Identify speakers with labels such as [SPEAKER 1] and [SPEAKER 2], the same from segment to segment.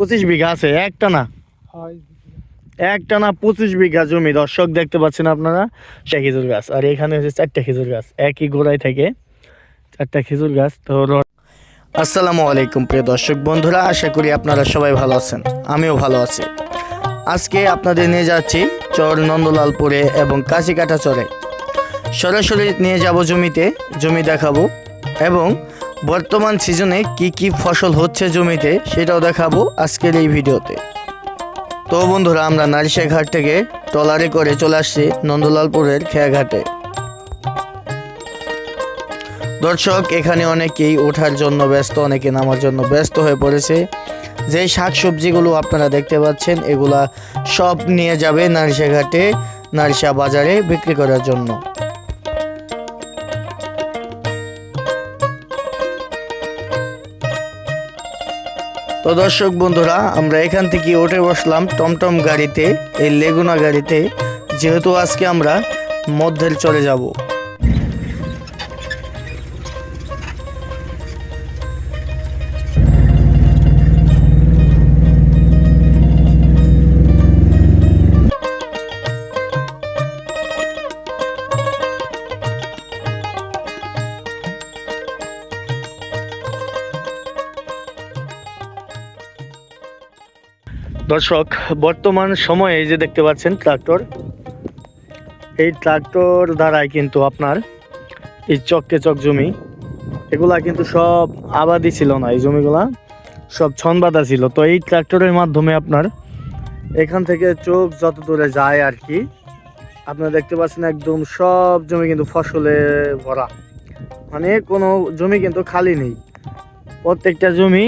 [SPEAKER 1] পঁচিশ বিঘা আছে একটা না? একটা না পঁচিশ বিঘা জমি দর্শক দেখতে পাচ্ছেন আপনারা? সে খেজুর গাছ আর এখানে হচ্ছে চারটা খেজুর গাছ একই গোড়ায় থেকে। চারটা খেজুর গাছ তো আসসালামু আলাইকুম প্রিয় দর্শক বন্ধুরা আশা করি আপনারা সবাই ভালো আছেন আমিও ভালো আছি। আজকে আপনাদের নিয়ে যাচ্ছি চর নন্দলালপুরে এবং কাশিকাটা চরে। সরাসরি নিয়ে যাব জমিতে জমি দেখাবো এবং বর্তমান সিজনে কি কি ফসল হচ্ছে জমিতে সেটাও দেখাবো আজকের এই ভিডিওতে। তো বন্ধুরা, আমরা নারিশা ঘাট থেকে ট্রলারে করে চলে আসছি নন্দলালপুরের খেয়াঘাটে। দর্শক, এখানে অনেকেই ওঠার জন্য ব্যস্ত, অনেকে নামার জন্য ব্যস্ত হয়ে পড়েছে। যে শাক সবজিগুলো আপনারা দেখতে পাচ্ছেন, এগুলা সব নিয়ে যাবে নারিশা ঘাটে নারিশা বাজারে বিক্রি করার জন্য। তো দর্শক বন্ধুরা, আমরা এখান থেকে উঠে বসলাম টমটম গাড়িতে, এই লেগুনা গাড়িতে। যেহেতু আজকে আমরা মধ্যের চলে যাব। দর্শক, বর্তমান সময়ে যে দেখতে পাচ্ছেন ট্রাক্টর, এই ট্রাক্টর দ্বারাই কিন্তু আপনার এই চককে চক জমি, এগুলা কিন্তু সব আবাদি ছিল না, এই জমিগুলা সব ছন বাঁধা ছিল। তো এই ট্রাক্টরের মাধ্যমে আপনার এখান থেকে চোখ যত দূরে যায় আর কি, আপনারা দেখতে পাচ্ছেন একদম সব জমি কিন্তু ফসলে ভরা। মানে কোনো জমি কিন্তু খালি নেই। প্রত্যেকটা জমি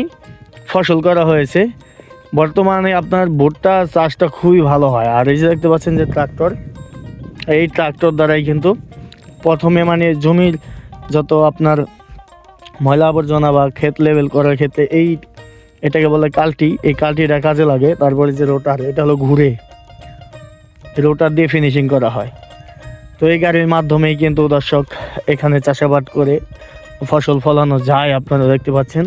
[SPEAKER 1] ফসল করা হয়েছে। বর্তমানে আপনার ভুট্টা চাষটা খুবই ভালো হয়। আর এই যে দেখতে পাচ্ছেন যে ট্রাক্টর, এই ট্রাক্টর দ্বারাই কিন্তু প্রথমে মানে জমির যত আপনার ময়লা আবর্জনা বা ক্ষেত লেভেল করার ক্ষেত্রে এই এটাকে বলে কালটি, এই কালটিটা কাজে লাগে। তারপরে যে রোটার, এটা হলো ঘুরে। রোটার দিয়ে ফিনিশিং করা হয়। তো এই গাড়ির মাধ্যমেই কিন্তু দর্শক এখানে চাষাবাদ করে ফসল ফলানো যায়, আপনারা দেখতে পাচ্ছেন।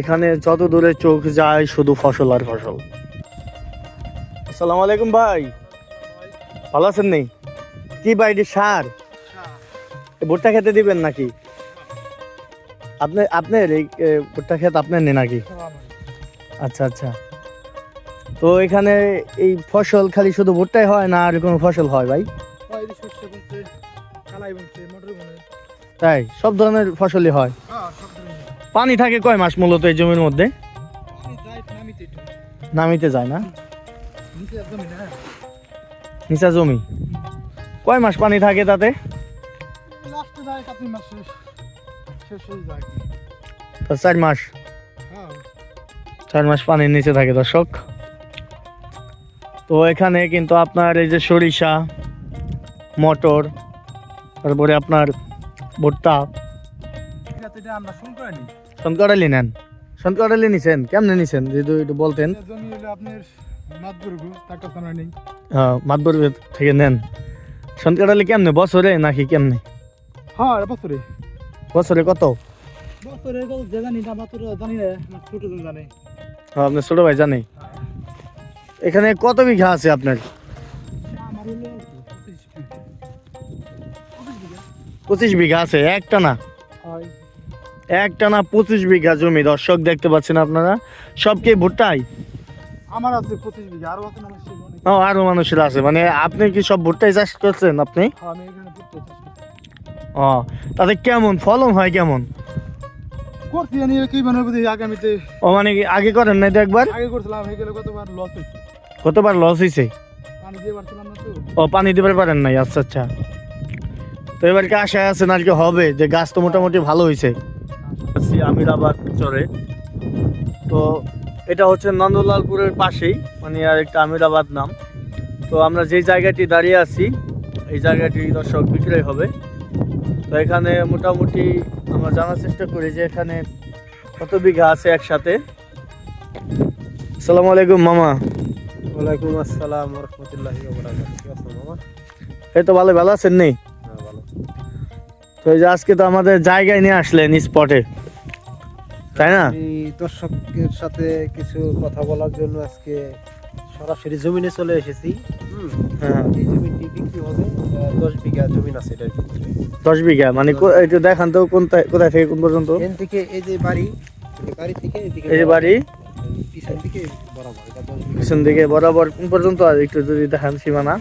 [SPEAKER 1] এখানে যত দূরে চোখ যায় শুধু ফসল আর ফসল। আসসালামু আলাইকুম ভাই। ভালো আছেন নেই কি ভাই এটি সার? ভুট্টা খেতে দিবেন নাকি? আপনি আপনার এই ভুট্টা ক্ষেত আপনার নেই নাকি? আচ্ছা আচ্ছা। তো এখানে এই ফসল খালি শুধু ভুট্টাই হয় না আর কোনো ফসল হয় ভাই? তাই? সব ধরনের ফসলই হয়।
[SPEAKER 2] হ্যাঁ
[SPEAKER 1] পানি থাকে কয় মাস মূলত এই জমির মধ্যে?
[SPEAKER 2] নামিতে
[SPEAKER 1] যায় না?
[SPEAKER 2] নিচে
[SPEAKER 1] জমি। কয় মাস পানি থাকে তাতে?
[SPEAKER 2] চার মাস।
[SPEAKER 1] চার মাস পানির নিচে থাকে দর্শক। তো এখানে কিন্তু আপনার এই যে সরিষা, মটর, তারপরে আপনার ভুট্টা
[SPEAKER 2] আমরা নি।
[SPEAKER 1] সনকরালি নেন। সনকরালি নিছেন কেমনে নিছেন? যদি একটু বলতেন।
[SPEAKER 2] জমি হলো আপনার মাতবুর্গ টাকা আমরা নেই।
[SPEAKER 1] হ্যাঁ থেকে নেন। সনকরালি কেমনে? বছরে নাকি কেমনে?
[SPEAKER 2] হ্যাঁ বছরে।
[SPEAKER 1] বছরে কত?
[SPEAKER 2] বছরে কত জানি না মাত্র জানি না ছোট জন জানে।
[SPEAKER 1] হ্যাঁ, আপনার ছোট ভাই জানে। এখানে কত বিঘা আছে আপনার।
[SPEAKER 2] পঁচিশ বিঘা
[SPEAKER 1] আছে একটা না?
[SPEAKER 2] হয়
[SPEAKER 1] একটা না পঁচিশ বিঘা জমি দর্শক দেখতে পাচ্ছেন আপনারা। সবকে ভুট্টাই
[SPEAKER 2] আমার আছে পঁচিশ বিঘা আরও আছে।
[SPEAKER 1] ও আরও মানুষের আছে। মানে আপনি কি সব ভুট্টাই চাষ করছেন আপনি?
[SPEAKER 2] হ্যাঁ।
[SPEAKER 1] ও তাতে কেমন? ফলন হয় কেমন?
[SPEAKER 2] করছি জানি কি মনে হবে আগামীতে।
[SPEAKER 1] ও মানে কি আগে করেন নাই তো একবার?
[SPEAKER 2] আগে করছিলাম হয়ে গেলে কতবার লস হয়েছে
[SPEAKER 1] কতবার লস হয়েছে
[SPEAKER 2] পানি দিয়ে পারছিলাম না তো।
[SPEAKER 1] ও পানি দিতে পারেন নাই আচ্ছা আচ্ছা। তো এবার কি আশায় আছেন আর কি হবে? যে গাছ তো মোটামুটি ভালো হয়েছে আছি আমিরাবাদ চরে। তো এটা হচ্ছে নন্দলালপুরের পাশেই মানে আর একটা আমিরাবাদ নাম। তো আমরা যেই জায়গাটি দাঁড়িয়ে আছি এই জায়গাটি দর্শক বিক্রয় হবে। তো এখানে মোটামুটি আমরা জানার চেষ্টা করি যে এখানে কত বিঘা আছে একসাথে। আসসালামু আলাইকুম মামা।
[SPEAKER 2] ওয়ালাইকুম আসসালাম রহমতুল্লাহ মামা?
[SPEAKER 1] এই তো ভালো ভালো আছেন নেই তো এই যে আজকে তো আমাদের জায়গায় নিয়ে আসলেন স্পটে তাই না?
[SPEAKER 3] দর্শকের সাথে কিছু কথা বলার জন্য আজকে সরাসরি জমিনে চলে এসেছি।
[SPEAKER 1] হ্যাঁ।
[SPEAKER 3] এই জমিটি বিক্রি হবে দশ বিঘা জমিন আছে এটার ভিতরে।
[SPEAKER 1] দশ বিঘা মানে একটু দেখান তো কোন কোথায় থেকে কোন পর্যন্ত?
[SPEAKER 3] এখান থেকে এই যে বাড়ি এই বাড়ি থেকে এদিকে
[SPEAKER 1] এই যে বাড়ি?
[SPEAKER 3] পিছন দিকে বরাবর
[SPEAKER 1] পিছন দিকে বরাবর কোন পর্যন্ত আর একটু যদি দেখান সীমানা।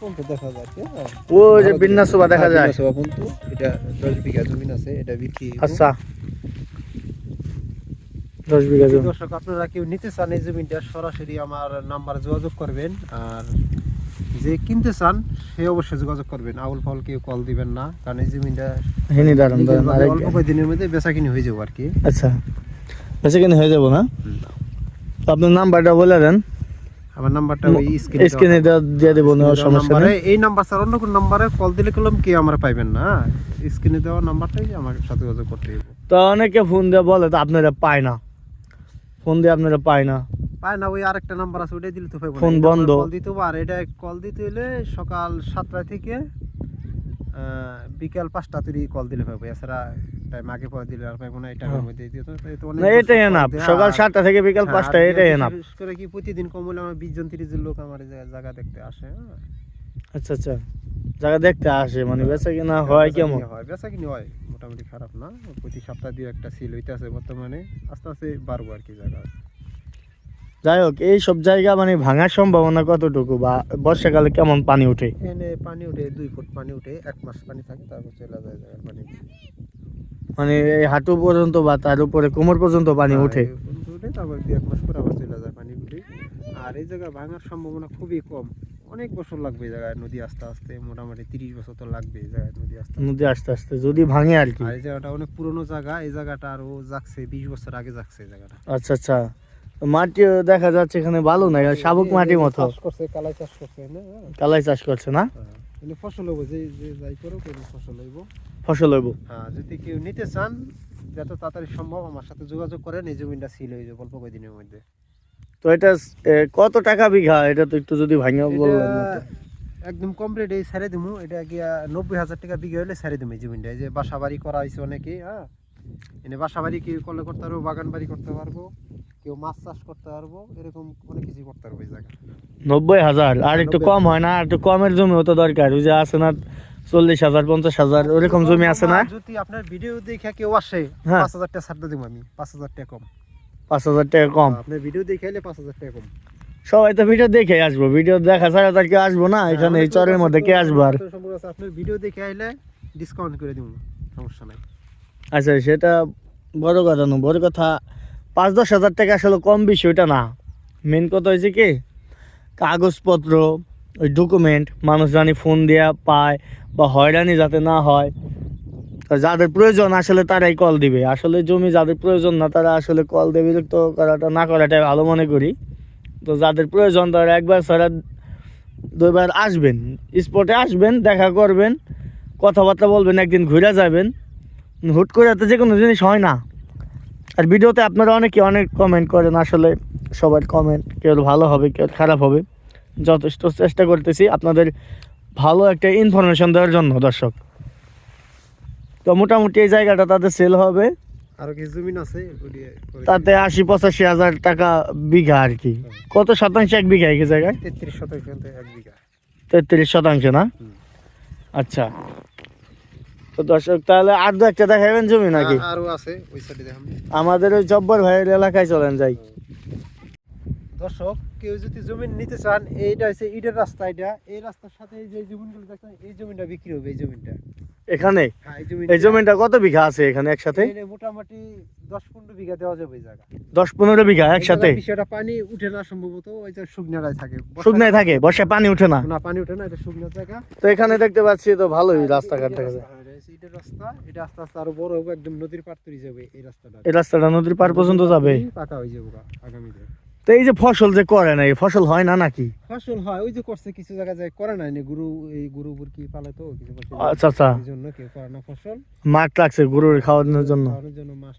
[SPEAKER 3] পর্যন্ত দেখা যাচ্ছে হ্যাঁ।
[SPEAKER 1] ওই যে বিন্যাসোবা দেখা
[SPEAKER 3] হ্যাঁ,
[SPEAKER 1] যায়।
[SPEAKER 3] বিধানসভা পর্যন্ত এটা দশ বিঘা জমিন আছে এটা বিক্রি
[SPEAKER 1] আচ্ছা। দশ বিঘা জমি।
[SPEAKER 3] দর্শক আপনারা কেউ নিতে চান এই জমিটা সরাসরি আমার নাম্বারে যোগাযোগ করবেন। আর যে কিনতে চান সে অবশ্যই যোগাযোগ করবেন। আউল ফাউল কেউ কল দিবেন না কারণ এই জমিটা
[SPEAKER 1] হিনি দাঁড়ান
[SPEAKER 3] অল্প কয়েকদিনের মধ্যে বেচা কিনে হয়ে যাব আর কি।
[SPEAKER 1] আচ্ছা। কিনে হয়ে যাব না? আপনার নাম্বারটা বলে দেন।
[SPEAKER 3] আমার নাম্বারটা ওই স্ক্রিনে
[SPEAKER 1] স্ক্রিনে দিয়ে দেবো না সমস্যা নেই।
[SPEAKER 3] এই নাম্বার অন্য কোন নাম্বারে কল দিলে কলম কেউ আমরা পাইবেন না? স্ক্রিনে দেওয়া নাম্বারটাই আমার সাথে যোগাযোগ করতে হবে
[SPEAKER 1] তো অনেকে ফোন দিয়ে বলে তো আপনারা পায় না। ফোন দিয়ে আপনারা পায় না।
[SPEAKER 3] পায় না ওই আরেকটা নাম্বার আছে ওটাই দিলে তো পাইবো
[SPEAKER 1] ফোন বন্ধ।
[SPEAKER 3] কল দিতে আর এটা কল দিতে হলে সকাল সাতটা থেকে বিকাল পাঁচটা তুই কল দিলে পাবো এছাড়া টাইম আগে পরে দিলে আর পাইবো না এই টাইমের
[SPEAKER 1] হ্যাঁ।
[SPEAKER 3] মধ্যে
[SPEAKER 1] না এটাই এনাফ সকাল সাতটা থেকে বিকাল
[SPEAKER 3] হ্যাঁ,
[SPEAKER 1] পাঁচটা
[SPEAKER 3] আর
[SPEAKER 1] এটাই এনাফ
[SPEAKER 3] বিশেষ করে কি প্রতিদিন কম হলে আমার বিশ জন তিরিশ জন লোক আমার জায়গা- দেখতে আসে হ্যাঁ।
[SPEAKER 1] আচ্ছা আচ্ছা। জায়গা দেখতে আসে মানে বেচা কিনা হয় কেমন?
[SPEAKER 3] হয় বেচা কিনি হয় মোটামুটি খারাপ না। প্রতি সপ্তাহ দিয়ে একটা সিল হইতে আছে বর্তমানে আস্তে আস্তে বাড়বো আর কি জায়গা।
[SPEAKER 1] যাই হোক এই সব জায়গা মানে ভাঙার সম্ভাবনা কতটুকু বা বর্ষাকালে কেমন পানি ওঠে
[SPEAKER 3] এখানে পানি উঠে দুই ফুট পানি উঠে এক মাস পানি থাকে তারপর চলে যায় পানি।
[SPEAKER 1] মানে এই হাঁটু পর্যন্ত বা তার উপরে কোমর পর্যন্ত পানি
[SPEAKER 3] হ্যাঁ,
[SPEAKER 1] ওঠে
[SPEAKER 3] উঠে তারপর দুই এক মাস পর আবার চলে যায় পানিগুলি। আর এই জায়গা ভাঙার সম্ভাবনা খুবই কম। অনেক বছর লাগবে এই জায়গায় নদী আস্তে আস্তে মোটামুটি তিরিশ বছর তো লাগবে এই জায়গায় নদী আস্তে।
[SPEAKER 1] নদী আস্তে আস্তে যদি ভাঙে আর কি।
[SPEAKER 3] আর এই জায়গাটা অনেক পুরনো জায়গা এই জায়গাটা আরও যাচ্ছে বিশ বছর আগে যাচ্ছে এই জায়গাটা।
[SPEAKER 1] আচ্ছা আচ্ছা। মাটিও দেখা যাচ্ছে এখানে ভালো নাই শাবুক মাটি মতো।
[SPEAKER 3] চাষ করছে কালাই চাষ করছে না? হ্যাঁ।
[SPEAKER 1] কালাই চাষ করছে না?
[SPEAKER 3] হ্যাঁ, ফসল হব যে যে যাই করো ফসল হইব।
[SPEAKER 1] ফসল হইব।
[SPEAKER 3] হ্যাঁ যদি কেউ নিতে চান যত তাড়াতাড়ি সম্ভব আমার সাথে যোগাযোগ করেন এই জমিটা সিল হয়ে যাবে অল্প কয়েকদিনের মধ্যে।
[SPEAKER 1] তো এটা কত টাকা বিঘা? এটা তো একটু যদি ভাঙে বলবেন
[SPEAKER 3] একদম কম রেটে সারে দিমু। এটা গিয়া নব্বই হাজার টাকা বিঘা হলে সারে দিমু এই জমিটা এই যে বাসা বাড়ি করা হয়েছে অনেকে হ্যাঁ? এনে বাসা বাড়ি কেউ করলে করতে পারব বাগান বাড়ি করতে পারব কেউ মাছ চাষ করতে পারব এরকম অনেক কিছু করতে পারব এই জায়গায়।
[SPEAKER 1] নব্বই হাজার আর একটু কম হয় না আর একটু কমের জমি হতো দরকার। ওই যে আছে না চল্লিশ হাজার পঞ্চাশ হাজার ওরকম জমি আছে না?
[SPEAKER 3] যদি আপনার ভিডিও দেখে কেউ আসে
[SPEAKER 1] হ্যাঁ।
[SPEAKER 3] পাঁচ হাজার টাকা ছাড়তে দিব আমি পাঁচ হাজার টাকা কম।
[SPEAKER 1] পাঁচ হাজার টাকা কম?
[SPEAKER 3] আপনার ভিডিও দেখে এলে পাঁচ হাজার টাকা কম।
[SPEAKER 1] সবাই তো ভিডিও দেখে আসব ভিডিও দেখা ছাড়া তার কেউ আসব না এখানে এই চরের মধ্যে কে আসব আর?
[SPEAKER 3] আপনার ভিডিও দেখে আইলে ডিসকাউন্ট করে দিব সমস্যা নাই।
[SPEAKER 1] আচ্ছা সেটা বড় কথা না বড় কথা পাঁচ দশ হাজার টাকা আসলে কম বেশি ওইটা না। মেন কথা হয়েছে কি কাগজপত্র ওই ডকুমেন্ট মানুষ জানি ফোন দেওয়া পায় বা হয়রানি যাতে না হয়, তো যাদের প্রয়োজন আসলে তারাই কল দিবে। আসলে জমি যাদের প্রয়োজন না, তারা আসলে কল দিয়ে বিরক্ত করাটা না করাটাই ভালো মনে করি। তো যাদের প্রয়োজন, তারা একবার ছাড়া দুইবার আসবেন। স্পটে আসবেন, দেখা করবেন, কথাবার্তা বলবেন, একদিন ঘুরে যাবেন। হুট করে তো যে কোনো জিনিস হয় না। আর ভিডিওতে আপনারা অনেকে অনেক কমেন্ট করেন, আসলে সবার কমেন্ট কেউ ভালো হবে, কেউ খারাপ হবে। যথেষ্ট চেষ্টা করতেছি আপনাদের ভালো একটা ইনফরমেশন দেওয়ার জন্য দর্শক। তো মোটামুটি এই জায়গাটা তাদের সেল হবে।
[SPEAKER 3] আরও কিছু জমিন আছে?
[SPEAKER 1] তাতে আশি পঁচাশি হাজার টাকা বিঘা আর কি। কত শতাংশ? এক বিঘা এই জায়গায়?
[SPEAKER 3] তেত্রিশ শতাংশ এক বিঘা।
[SPEAKER 1] তেত্রিশ শতাংশ না? আচ্ছা। তো দর্শক তাহলে আর দু একটা দেখাবেন জমি নাকি?
[SPEAKER 3] আরও আছে ওই সাইডে
[SPEAKER 1] আমাদের ওই জব্বর ভাইয়ের এলাকায় চলেন যাই।
[SPEAKER 3] দর্শক কেউ যদি জমি নিতে চান এইটা হচ্ছে ইটের রাস্তা এটা। এই রাস্তার সাথে এই যে জমিনগুলো দেখছেন এই জমিটা বিক্রি হবে এই জমিটা
[SPEAKER 1] এখানে?
[SPEAKER 3] হ্যাঁ এই
[SPEAKER 1] জমিটা কত বিঘা আছে এখানে একসাথে?
[SPEAKER 3] মোটামুটি দশ পনেরো বিঘা দেওয়া যাবে জায়গা
[SPEAKER 1] দশ পনেরো বিঘা একসাথে?
[SPEAKER 3] বিষয়টা পানি উঠে না সম্ভবত ওই যে শুকনারাই থাকে।
[SPEAKER 1] শুকনায় থাকে বর্ষায় পানি উঠে না?
[SPEAKER 3] না পানি উঠে না এটা শুকনো জায়গা।
[SPEAKER 1] তো এখানে দেখতে পাচ্ছি তো ভালোই
[SPEAKER 3] এই-
[SPEAKER 1] রাস্তাঘাট দেখা
[SPEAKER 3] রাস্তা,
[SPEAKER 1] যায়।
[SPEAKER 3] হ্যাঁ, এটা রাস্তা। এটা আস্তে আস্তে আরও বড় হবে একদম নদীর পার তৈরি যাবে এই রাস্তাটা।
[SPEAKER 1] এই রাস্তাটা নদীর পার পর্যন্ত যাবে?
[SPEAKER 3] পাকা হয়ে যাবে আগামীতে।
[SPEAKER 1] তো এই যে ফসল যে করে না এই ফসল হয় না নাকি?
[SPEAKER 3] ফসল হয় ওই যে করছে কিছু জায়গায় যায় করে না। গরু এই গরু বুরকি পালে তো? কিছু
[SPEAKER 1] আচ্ছা আচ্ছা।
[SPEAKER 3] এই জন্য কেউ করে না ফসল।
[SPEAKER 1] মাঠ লাগছে গরুর খাওয়ানোর জন্য।
[SPEAKER 3] খাওয়ানোর জন্য মাছ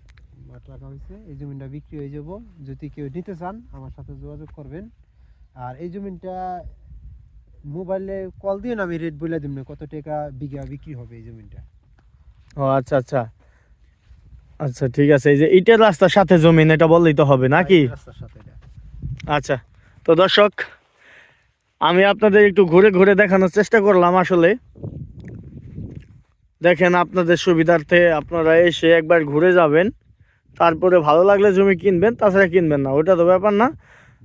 [SPEAKER 3] মাঠ রাখা হয়েছে। এই জমিটা বিক্রি হয়ে যাব। যদি কেউ নিতে চান আমার সাথে যোগাযোগ করবেন। আর এই জমিটা মোবাইলে কল দিয়ে আমি রেট বলে দিব না কত টাকা বিঘা বিক্রি হবে এই জমিটা
[SPEAKER 1] ও আচ্ছা আচ্ছা। আচ্ছা ঠিক আছে। এই যে ইটের রাস্তার সাথে জমিন এটা বললেই তো হবে নাকি?
[SPEAKER 3] রাস্তার সাথে
[SPEAKER 1] আচ্ছা তো দর্শক, আমি আপনাদের একটু ঘুরে ঘুরে দেখানোর চেষ্টা করলাম আসলে। দেখেন আপনাদের সুবিধার্থে আপনারা এসে একবার ঘুরে যাবেন, তারপরে ভালো লাগলে জমি কিনবেন, তাছাড়া কিনবেন না ওটা তো ব্যাপার না।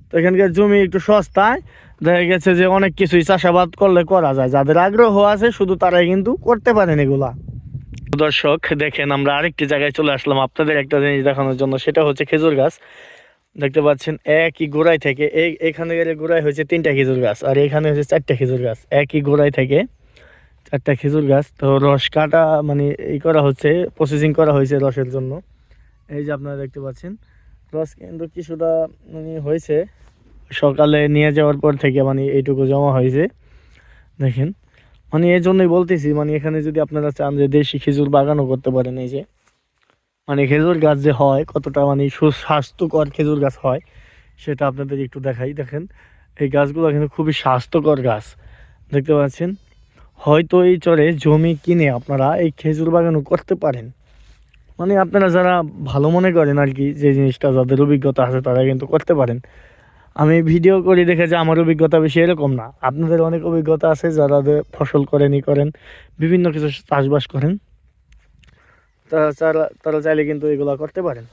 [SPEAKER 1] তো এখানকার জমি একটু সস্তায়, দেখা গেছে যে অনেক কিছুই চাষাবাদ করলে করা যায়, যাদের আগ্রহ আছে শুধু তারাই কিন্তু করতে পারেন এগুলা। দর্শক, দেখেন আমরা আরেকটি জায়গায় চলে আসলাম, আপনাদের একটা জিনিস দেখানোর জন্য, সেটা হচ্ছে খেজুর গাছ। দেখতে পাচ্ছেন, একই গোড়ায় থেকে এই এখানে গেলে গোড়ায় হয়েছে তিনটা খেজুর গাছ, আর এখানে হচ্ছে চারটা খেজুর গাছ। একই গোড়ায় থেকে চারটা খেজুর গাছ, তো রস কাটা মানে এই করা হচ্ছে প্রসেসিং করা হয়েছে রসের জন্য। এই যে আপনারা দেখতে পাচ্ছেন, রস কিন্তু কিছুটা মানে হয়েছে। সকালে নিয়ে যাওয়ার পর থেকে মানে এইটুকু জমা হয়েছে। দেখেন মানে এই জন্যই বলতেছি মানে এখানে যদি আপনারা চান যে দেশি খেজুর বাগানও করতে পারেন এই যে। মানে খেজুর গাছ যে হয়, কতটা মানে সুস্বাস্থ্যকর খেজুর গাছ হয়, সেটা আপনাদের একটু দেখাই। দেখেন, এই গাছগুলো কিন্তু খুবই স্বাস্থ্যকর গাছ। দেখতে পাচ্ছেন? হয়তো এই চরে জমি কিনে আপনারা এই খেজুর বাগানও করতে পারেন। মানে আপনারা যারা ভালো মনে করেন আর কি, যে জিনিসটা যাদের অভিজ্ঞতা আছে তারা কিন্তু করতে পারেন। আমি ভিডিও করে দেখে যে আমার অভিজ্ঞতা বেশি এরকম না। আপনাদের অনেক অভিজ্ঞতা আছে যারা ফসল করেন, ই করেন, বিভিন্ন কিছু চাষবাস করেন। তারা চাইলে কিন্তু এগুলো করতে পারেন।